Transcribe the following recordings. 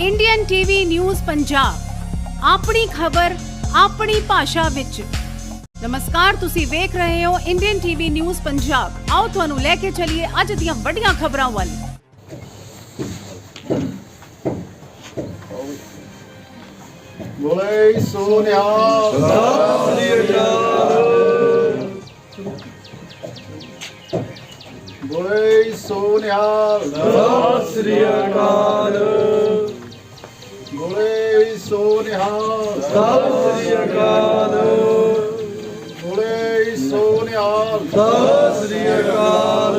Indian TV news Punjab ਆਪਣੀ ਖਬਰ ਆਪਣੀ ਭਾਸ਼ਾ ਵਿੱਚ। ਨਮਸਕਾਰ ਤੁਸੀਂ ਵੇਖ ਰਹੇ ਹੋ ਇੰਡੀਅਨ ਟੀਵੀ ਨਿਊਜ਼ ਪੰਜਾਬ ਆਓ ਤੁਹਾਨੂੰ ਲੈ ਕੇ ਚੱਲੀਏ ਅੱਜ ਦੀਆਂ ਵੱਡੀਆਂ ਖਬਰਾਂ ਵੱਲ। ਬੋਲੇ ਸੋਨਿਆ। ਬੋਲੇ ਸੋਨਿਆ। ਸ੍ਰੀ ਅਕਾਲ। ਬੋਲੇ ਸੋਨਿਆ। ਸਤਿ ਸ੍ਰੀ ਅਕਾਲ ਬੋਲੇ ਸੋਨਿਆ। ਸਤਿ ਸ੍ਰੀ ਅਕਾਲ।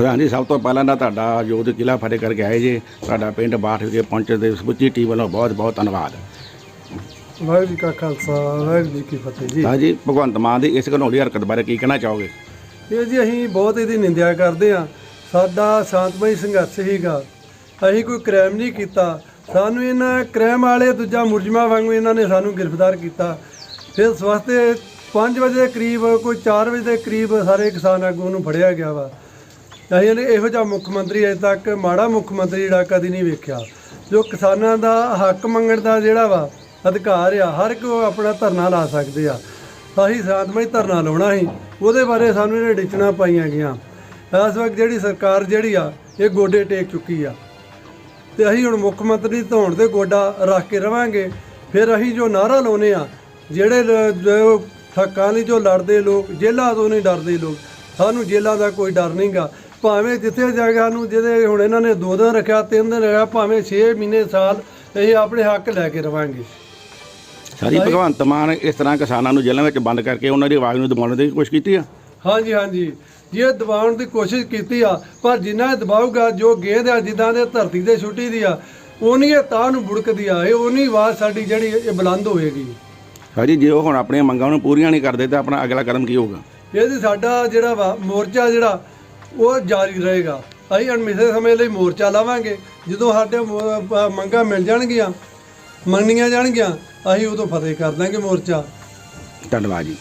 ਪ੍ਰਧਾਨ ਜੀ ਸਭ ਤੋਂ ਪਹਿਲਾਂ ਤਾਂ ਤੁਹਾਡਾ ਤੇ ਜ਼ਿਲ੍ਹਾ ਫਤਿਹ ਕਰਕੇ ਆਏ ਜੀ। ਤੁਹਾਡਾ ਪਿੰਡ ਬਾਠ ਵਿਖੇ ਪਹੁੰਚੇ ਦੇ ਸਮੁੱਚੀ ਟੀਮ ਵੱਲੋਂ ਬਹੁਤ ਬਹੁਤ ਧੰਨਵਾਦ। ਵਾਹਿਗੁਰੂ ਜੀ ਕਾ ਖਾਲਸਾ ਵਾਹਿਗੁਰੂ ਜੀ ਕੀ ਫਤਿਹ ਜੀ। ਹਾਂ ਜੀ ਭਗਵੰਤ ਮਾਨ ਦੀ ਇਸ ਘਨੌੜੀ ਹਰਕਤ ਬਾਰੇ ਕੀ ਕਹਿਣਾ ਚਾਹੋਗੇ? ਇਹ ਜੀ ਅਸੀਂ ਬਹੁਤ ਇਹਦੀ ਨਿੰਦਿਆ ਕਰਦੇ ਆ ਸਾਡਾ ਸ਼ਾਂਤਮਈ ਸੰਘਰਸ਼ ਹੀਗਾ ਅਸੀਂ ਕੋਈ ਕ੍ਰਾਈਮ ਨਹੀਂ ਕੀਤਾ। ਸਾਨੂੰ ਇਹਨਾਂ ਕ੍ਰਾਈਮ ਵਾਲੇ ਦੂਜਾ ਮੁਰਜਮਾ ਵਾਂਗੂ ਇਹਨਾਂ ਨੇ ਸਾਨੂੰ ਗ੍ਰਿਫਤਾਰ ਕੀਤਾ। ਫਿਰ ਸਵਸਤੇ 5 ਵਜੇ ਦੇ ਕਰੀਬ ਕੋਈ 4 ਵਜੇ ਦੇ ਕਰੀਬ ਸਾਰੇ ਕਿਸਾਨ ਆਗੂ ਨੂੰ ਫੜਿਆ ਗਿਆ ਵਾ। ਅਸੀਂ ਇਹੋ ਜਿਹਾ ਮੁੱਖ ਮੰਤਰੀ ਅਜੇ ਤੱਕ, ਮਾੜਾ ਮੁੱਖ ਮੰਤਰੀ ਜਿਹੜਾ ਕਦੀ ਨਹੀਂ ਵੇਖਿਆ। ਜੋ ਕਿਸਾਨਾਂ ਦਾ ਹੱਕ ਮੰਗਣ ਦਾ ਜਿਹੜਾ ਵਾ, ਅਧਿਕਾਰ ਆ, ਹਰ ਕੋ ਆਪਣਾ ਧਰਨਾ ਲਾ ਸਕਦੇ ਆ। ਅਸੀਂ ਸ਼ਾਂਤਮਈ ਧਰਨਾ ਲਾਉਣਾ ਸੀ। ਉਹਦੇ ਬਾਰੇ ਸਾਨੂੰ ਇਹਨੇ ਡਿਚਣਾ ਪਾਈਆਂ ਗਈਆਂ। ਇਸ ਵਕਤ ਜਿਹੜੀ ਸਰਕਾਰ ਜਿਹੜੀ ਆ, ਇਹ ਗੋਡੇ ਟੇਕ ਚੁੱਕੀ ਆ। ਤੇ ਅਸੀਂ ਹੁਣ ਮੁੱਖ ਮੰਤਰੀ ਧੌਣ ਤੇ ਗੋਡਾ ਰੱਖ ਕੇ ਰਵਾਂਗੇ। ਫਿਰ ਅਸੀਂ ਜੋ ਨਾਰਾ ਲਾਉਨੇ ਆ, ਜਿਹੜੇ ਹੱਕਾਂ ਲਈ ਜੋ ਲੜਦੇ ਲੋਕ, ਜੇਲ੍ਹਾਂ ਤੋਂ ਨਹੀਂ ਡਰਦੇ ਲੋਕ, ਸਾਨੂੰ ਜੇਲ੍ਹਾਂ ਦਾ ਕੋਈ ਡਰ ਨਹੀਂਗਾ ਭਾਵੇਂ ਜਿੱਥੇ ਜਗ੍ਹਾ ਨੂੰ ਜਿਹਦੇ ਹੁਣ ਇਹਨਾਂ ਨੇ ਦੋ ਦਿਨ ਰੱਖਿਆ ਤਿੰਨ ਦਿਨ ਰੱਖਿਆ ਭਾਵੇਂ 6 ਮਹੀਨੇ ਸਾਲ ਅਸੀਂ ਆਪਣੇ ਹੱਕ ਲੈ ਕੇ ਰਵਾਂਗੇ। ਸਾਰੀ ਭਗਵੰਤ ਮਾਨ ਇਸ ਤਰ੍ਹਾਂ ਕਿਸਾਨਾਂ ਨੂੰ ਜੇਲ੍ਹਾਂ ਵਿੱਚ ਬੰਦ ਕਰਕੇ ਉਹਨਾਂ ਦੀ ਆਵਾਜ਼ ਨੂੰ ਦਬਾਉਣ ਦੀ ਕੋਸ਼ਿਸ਼ ਕੀਤੀ ਆ? ਹਾਂਜੀ ਹਾਂਜੀ। ਜੇ ਦਬਾਉਣ ਦੀ ਕੋਸ਼ਿਸ਼ ਕੀਤੀ ਆ ਪਰ ਜਿੰਨਾ ਇਹ ਦਬਾਊਗਾ ਜੋ ਗੇਂਦ ਆ ਜਿੱਦਾਂ ਦੇ ਧਰਤੀ ਤੇ ਛੁੱਟੀ ਦੀ ਆ ਉਨੀ ਇਹ ਤਾਂ ਨੂੰ ਬੁੜਕਦੀ ਆ ਇਹ ਉਨੀ ਆਵਾਜ਼ ਸਾਡੀ ਜਿਹੜੀ ਇਹ ਬੁਲੰਦ ਹੋਏਗੀ। ਹਾਂ ਜੀ ਉਹ ਹੁਣ ਆਪਣੀਆਂ ਮੰਗਾਂ ਨੂੰ ਪੂਰੀਆਂ ਨਹੀਂ ਕਰਦੇ ਤਾਂ ਆਪਣਾ ਅਗਲਾ ਕਦਮ ਕੀ ਹੋਊਗਾ? ਇਹ ਸਾਡਾ ਜਿਹੜਾ ਮੋਰਚਾ ਜਿਹੜਾ ਉਹ ਜਾਰੀ ਰਹੇਗਾ। ਅਸੀਂ ਅਣਮਿੱਥੇ ਸਮੇਂ ਲਈ ਮੋਰਚਾ ਲਾਵਾਂਗੇ। ਜਦੋਂ ਸਾਡੇ ਮੰਗਾਂ ਮਿਲ ਜਾਣਗੀਆਂ, ਮੰਨੀਆਂ ਜਾਣਗੀਆਂ, ਅਸੀਂ ਉਦੋਂ ਫਤਿਹ ਕਰ ਦਾਂਗੇ ਮੋਰਚਾ। ਧੰਨਵਾਦ ਜੀ।